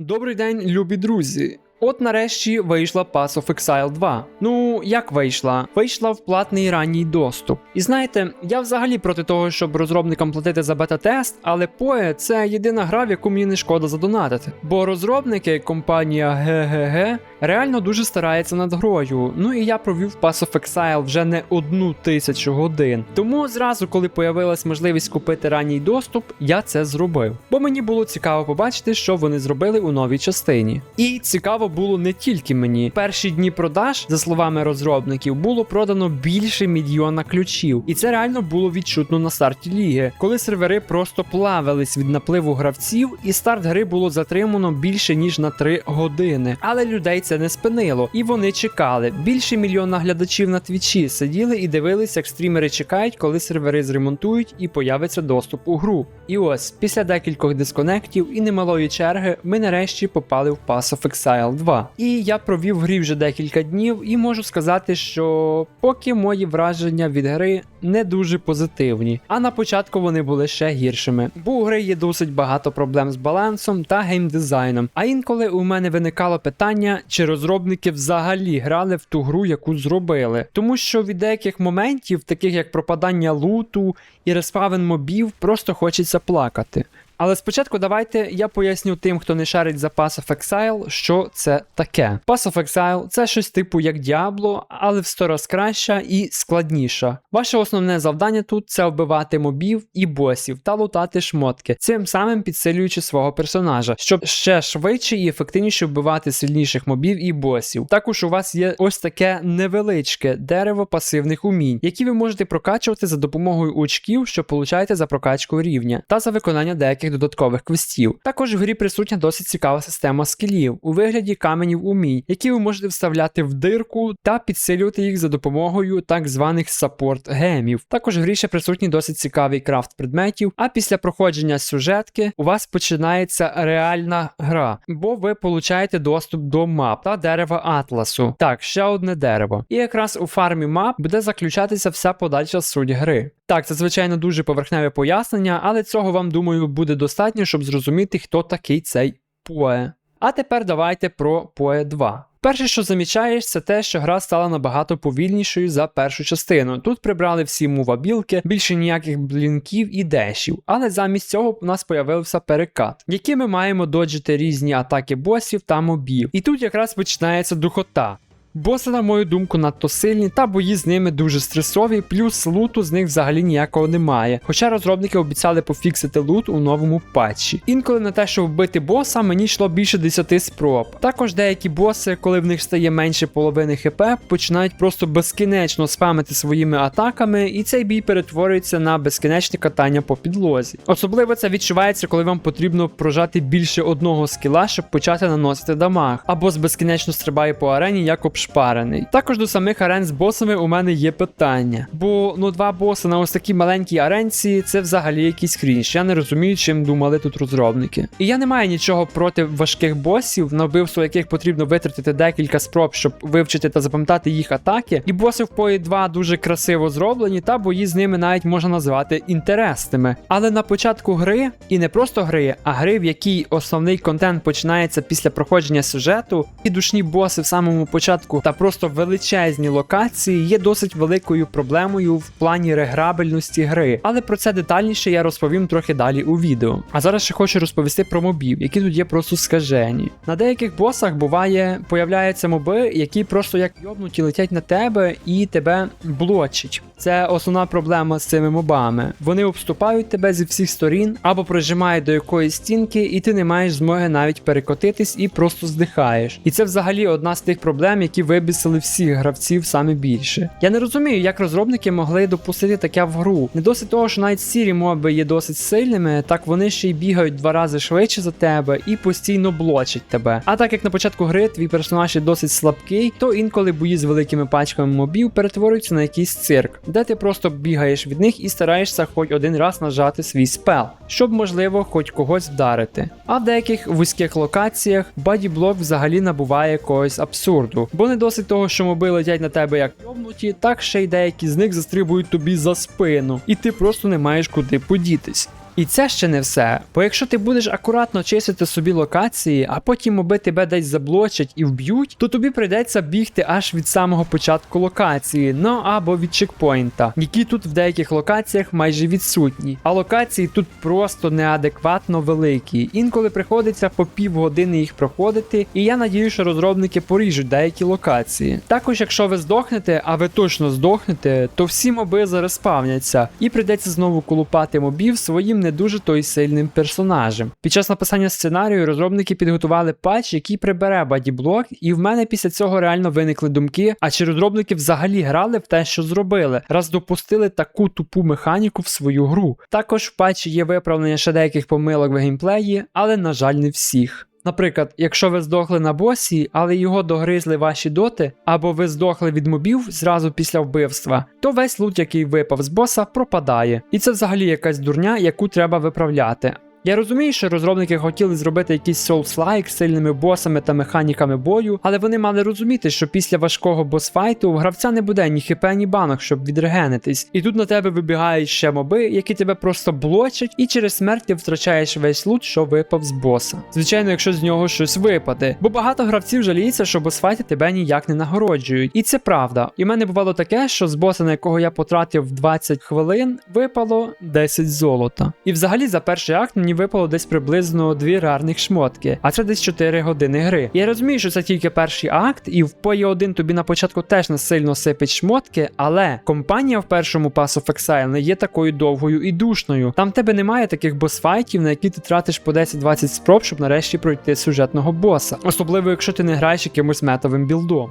Добрий день, любі друзі. От нарешті вийшла Pass of Exile 2. Ну, як вийшла? Вийшла в платний ранній доступ. І знаєте, я взагалі проти того, щоб розробникам платити за бета-тест, але PoE – це єдина гра, в яку мені не шкода задонатити. Бо розробники, компанія GGG, реально дуже старається над грою. Ну і я провів Pass of Exile вже не одну тисячу годин. Тому зразу, коли появилась можливість купити ранній доступ, я це зробив. Бо мені було цікаво побачити, що вони зробили у новій частині. І цікаво було не тільки мені. Перші дні продаж, за словами розробників, було продано більше мільйона ключів. І це реально було відчутно на старті ліги, коли сервери просто плавились від напливу гравців, і старт гри було затримано більше ніж на 3 години. Але людей це не спинило, і вони чекали. Більше мільйона глядачів на твічі сиділи і дивилися, як стрімери чекають, коли сервери зремонтують і появиться доступ у гру. І ось, після декількох дисконектів і немалої черги, ми нарешті попали в Pass of Exile 2. І я провів в грі вже декілька днів, і можу сказати, що поки мої враження від гри не дуже позитивні. А на початку вони були ще гіршими, бо у гри є досить багато проблем з балансом та геймдизайном. А інколи у мене виникало питання, чи розробники взагалі грали в ту гру, яку зробили. Тому що від деяких моментів, таких як пропадання луту і респавен мобів, просто хочеться плакати. Але спочатку давайте я поясню тим, хто не шарить за Pass of Exile, що це таке. Pass of Exile це щось типу як Diablo, але в 100 раз краща і складніша. Ваше основне завдання тут це вбивати мобів і босів та лутати шмотки, цим самим підсилюючи свого персонажа, щоб ще швидше і ефективніше вбивати сильніших мобів і босів. Також у вас є ось таке невеличке дерево пасивних умінь, які ви можете прокачувати за допомогою очків, що получаєте за прокачку рівня, та за виконання деяких додаткових квестів. Також в грі присутня досить цікава система скілів у вигляді каменів умінь, які ви можете вставляти в дирку та підсилювати їх за допомогою так званих саппорт гемів. Також в грі ще присутній досить цікавий крафт предметів. А після проходження сюжетки у вас починається реальна гра, бо ви получаєте доступ до мап та дерева Атласу. Так, ще одне дерево. І якраз у фармі мап буде заключатися вся подальша суть гри. Так, це звичайно дуже поверхневе пояснення, але цього вам думаю буде достатньо, щоб зрозуміти, хто такий цей Поe. А тепер давайте про Poe 2. Перше, що замічаєш, це те, що гра стала набагато повільнішою за першу частину. Тут прибрали всі мувабілки, більше ніяких блінків і дешів, але замість цього у нас появився перекат, який ми маємо доджити різні атаки босів та мобів. І тут якраз починається духота. Боси, на мою думку, надто сильні, та бої з ними дуже стресові, плюс луту з них взагалі ніякого немає. Хоча розробники обіцяли пофіксити лут у новому патчі. Інколи на те, щоб вбити боса, мені йшло більше 10 спроб. Також деякі боси, коли в них стає менше половини хп, починають просто безкінечно спамити своїми атаками, і цей бій перетворюється на безкінечне катання по підлозі. Особливо це відчувається, коли вам потрібно прожати більше одного скіла, щоб почати наносити дамаг, або з безкінечно стрибає по арені, як обшпарений. Також до самих арен з босами у мене є питання. Бо ну два боси на ось такій маленькій аренці це взагалі якийсь крінж. Я не розумію, чим думали тут розробники. І я не маю нічого проти важких босів, на вбивство яких потрібно витратити декілька спроб, щоб вивчити та запам'ятати їх атаки. І боси в PoE 2 дуже красиво зроблені, та бої з ними навіть можна назвати інтересними. Але на початку гри, і не просто гри, а гри, в якій основний контент починається після проходження сюжету, і душні боси в самому початку та просто величезні локації є досить великою проблемою в плані реграбельності гри. Але про це детальніше я розповім трохи далі у відео. А зараз ще хочу розповісти про мобів, які тут є просто скажені. На деяких босах буває, появляються моби, які просто як йобнуті летять на тебе і тебе блочать. Це основна проблема з цими мобами. Вони обступають тебе зі всіх сторін або прижимають до якоїсь стінки, і ти не маєш змоги навіть перекотитись і просто здихаєш. І це взагалі одна з тих проблем, які вибісили всіх гравців саме більше. Я не розумію, як розробники могли допустити таке в гру. Не досить того, що навіть сірі моби є досить сильними, так вони ще й бігають два рази швидше за тебе і постійно блочать тебе. А так як на початку гри твій персонаж є досить слабкий, то інколи бої з великими пачками мобів перетворюються на якийсь цирк, де ти просто бігаєш від них і стараєшся хоч один раз нажати свій спел, щоб можливо хоч когось вдарити. А в деяких вузьких локаціях бадіблок взагалі набуває якогось абсурду, бо не досить того, що моби летять на тебе як йобнуті, так ще й деякі з них застрибують тобі за спину, і ти просто не маєш куди подітись. І це ще не все. Бо якщо ти будеш акуратно чистити собі локації, а потім моби тебе десь заблочать і вб'ють, то тобі прийдеться бігти аж від самого початку локації, ну або від чекпоінта, які тут в деяких локаціях майже відсутні. А локації тут просто неадекватно великі. Інколи приходиться по півгодини їх проходити, і я надію, що розробники поріжуть деякі локації. Також, якщо ви здохнете, а ви точно здохнете, то всі моби зареспавняться, і прийдеться знову колупати мобів своїм не дуже той сильним персонажем. Під час написання сценарію розробники підготували патч, який прибере бадіблок, і в мене після цього реально виникли думки: а чи розробники взагалі грали в те, що зробили, раз допустили таку тупу механіку в свою гру. Також в патчі є виправлення ще деяких помилок в геймплеї, але на жаль, не всіх. Наприклад, якщо ви здохли на босі, але його догризли ваші доти, або ви здохли від мобів зразу після вбивства, то весь лут, який випав з боса, пропадає. І це взагалі якась дурня, яку треба виправляти. Я розумію, що розробники хотіли зробити якийсь Souls-like з сильними босами та механіками бою, але вони мали розуміти, що після важкого босфайту у гравця не буде ні хп, ні банок, щоб відрегенитись. І тут на тебе вибігають ще моби, які тебе просто блочать, і через смерть ти втрачаєш весь лут, що випав з боса. Звичайно, якщо з нього щось випаде. Бо багато гравців жаліються, що босфайти тебе ніяк не нагороджують. І це правда. І в мене бувало таке, що з боса, на якого я потратив 20 хвилин, випало 10 золота. І взагалі за перший акт мені випало десь приблизно дві рарних шмотки, а це десь 4 години гри. Я розумію, що це тільки перший акт, і в пої 1 тобі на початку теж не сильно сипить шмотки, але компанія в першому Pass of Exile не є такою довгою і душною. Там в тебе немає таких босфайтів, на які ти тратиш по 10-20 спроб, щоб нарешті пройти сюжетного боса. Особливо, якщо ти не граєш якимось метовим білдом.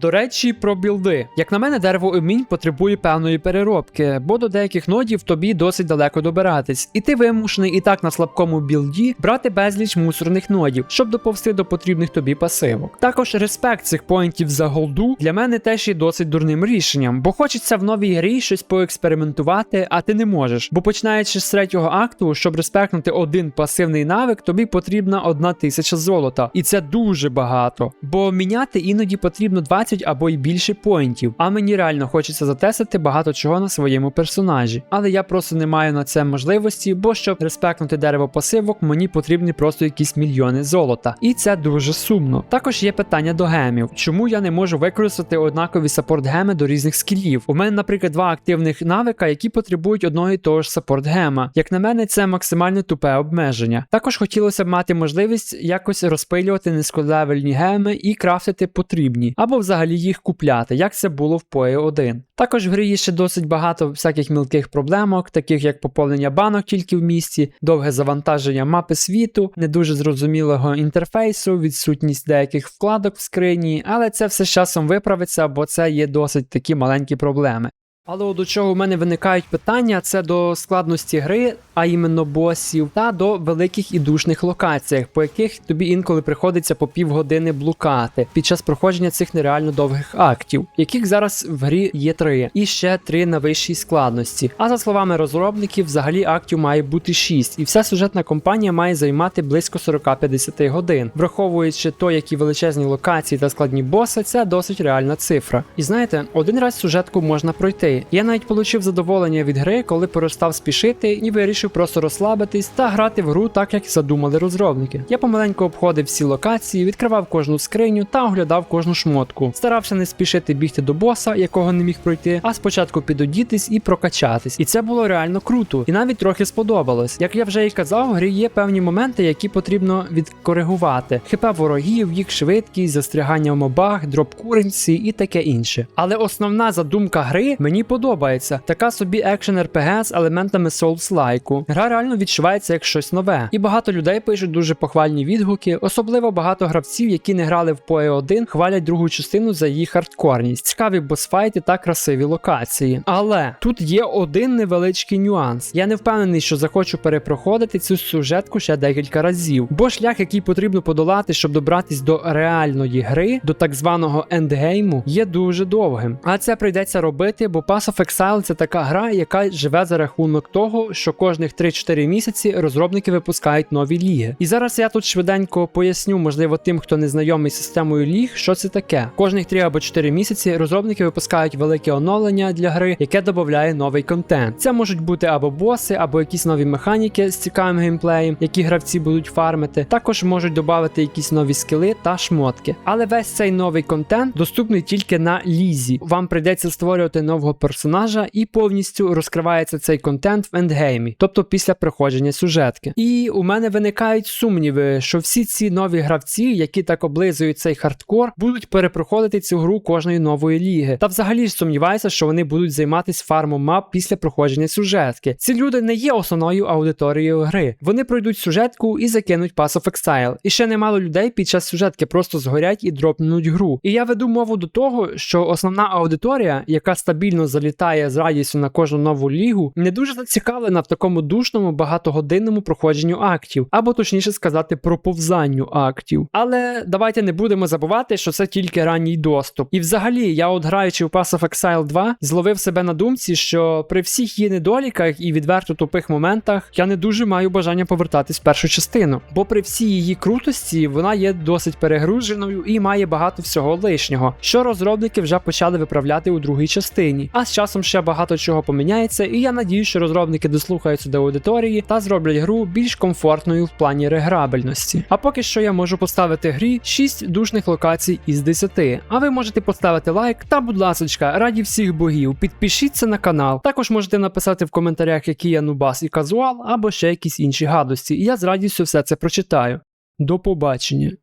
До речі, про білди. Як на мене, дерево умінь потребує певної переробки, бо до деяких нодів тобі досить далеко добиратись, і ти вимушений і так на слабкому білді брати безліч мусорних нодів, щоб доповсти до потрібних тобі пасивок. Також респект цих поінтів за голду для мене теж є досить дурним рішенням, бо хочеться в новій грі щось поекспериментувати, а ти не можеш. Бо починаючи з третього акту, щоб респектнути один пасивний навик, тобі потрібна одна тисяча золота, і це дуже багато. Бо міняти іноді потрібно 20 або й більше поінтів. А мені реально хочеться затестити багато чого на своєму персонажі. Але я просто не маю на це можливості, бо щоб респектнути дерево пасивок, мені потрібні просто якісь мільйони золота. І це дуже сумно. Також є питання до гемів. Чому я не можу використати однакові саппорт геми до різних скілів? У мене, наприклад, два активних навика, які потребують одного і того ж саппорт гема. Як на мене, це максимально тупе обмеження. Також хотілося б мати можливість якось розпилювати низьколевельні геми і крафтити потрібні, або взагалі їх купляти, як це було в PoE 1. Також в грі є ще досить багато всяких мілких проблемок, таких як поповнення банок тільки в місті, довге завантаження мапи світу, не дуже зрозумілого інтерфейсу, відсутність деяких вкладок в скрині, але це все з часом виправиться, бо це є досить такі маленькі проблеми. Але до чого в мене виникають питання, це до складності гри, а іменно босів, та до великих і душних локаціях, по яких тобі інколи приходиться по півгодини блукати під час проходження цих нереально довгих актів, яких зараз в грі є три, і ще три на вищій складності. А за словами розробників, взагалі актів має бути шість, і вся сюжетна кампанія має займати близько 40-50 годин, враховуючи то, які величезні локації та складні боси, це досить реальна цифра. І знаєте, один раз сюжетку можна пройти. Я навіть отримав задоволення від гри, коли перестав спішити і вирішив просто розслабитись та грати в гру так, як задумали розробники. Я помаленьку обходив всі локації, відкривав кожну скриню та оглядав кожну шмотку. Старався не спішити бігти до боса, якого не міг пройти, а спочатку підодітись і прокачатись. І це було реально круто, і навіть трохи сподобалось. Як я вже і казав, в грі є певні моменти, які потрібно відкоригувати: хп ворогів, їх швидкість, застрягання в мобах, дроп куренці і таке інше. Але основна задумка гри мені подобається. Така собі екшен RPG з елементами Souls-лайку. Гра реально відчувається як щось нове. І багато людей пишуть дуже похвальні відгуки, особливо багато гравців, які не грали в PoE 1, хвалять другу частину за її хардкорність, цікаві босфайти та красиві локації. Але тут є один невеличкий нюанс. Я не впевнений, що захочу перепроходити цю сюжетку ще декілька разів, бо шлях, який потрібно подолати, щоб добратись до реальної гри, до так званого ендгейму, є дуже довгим. А це прийдеться робити, бо Pass of Exile це така гра, яка живе за рахунок того, що кожних 3-4 місяці розробники випускають нові ліги. І зараз я тут швиденько поясню, можливо, тим, хто не знайомий з системою ліг, що це таке. Кожних 3 або 4 місяці розробники випускають велике оновлення для гри, яке додає новий контент. Це можуть бути або боси, або якісь нові механіки з цікавим геймплеєм, які гравці будуть фармити. Також можуть додати якісь нові скіли та шмотки. Але весь цей новий контент доступний тільки на лізі. Вам прийдеться створювати нового персонажа, і повністю розкривається цей контент в ендгеймі, тобто після проходження сюжетки. І у мене виникають сумніви, що всі ці нові гравці, які так облизують цей хардкор, будуть перепроходити цю гру кожної нової ліги. Та взагалі ж сумніваюся, що вони будуть займатися фармом мап після проходження сюжетки. Ці люди не є основною аудиторією гри. Вони пройдуть сюжетку і закинуть Pass of Exile. І ще немало людей під час сюжетки просто згорять і дропнуть гру. І я веду мову до того, що основна аудиторія, яка стабільно залітає з радістю на кожну нову лігу, не дуже зацікавлена в такому душному багатогодинному проходженню актів, або точніше сказати, проповзанню актів. Але давайте не будемо забувати, що це тільки ранній доступ. І взагалі, я, от граючи в Pass of Exile 2, зловив себе на думці, що при всіх її недоліках і відверто тупих моментах я не дуже маю бажання повертатись в першу частину. Бо при всій її крутості вона є досить перегруженою і має багато всього лишнього, що розробники вже почали виправляти у другій частині. З часом ще багато чого поміняється, і я надію, що розробники дослухаються до аудиторії та зроблять гру більш комфортною в плані реграбельності. А поки що я можу поставити грі 6 душних локацій із 10. А ви можете поставити лайк та, будь ласочка, раді всіх богів, підпишіться на канал. Також можете написати в коментарях, які я нубас і казуал, або ще якісь інші гадості, і я з радістю все це прочитаю. До побачення.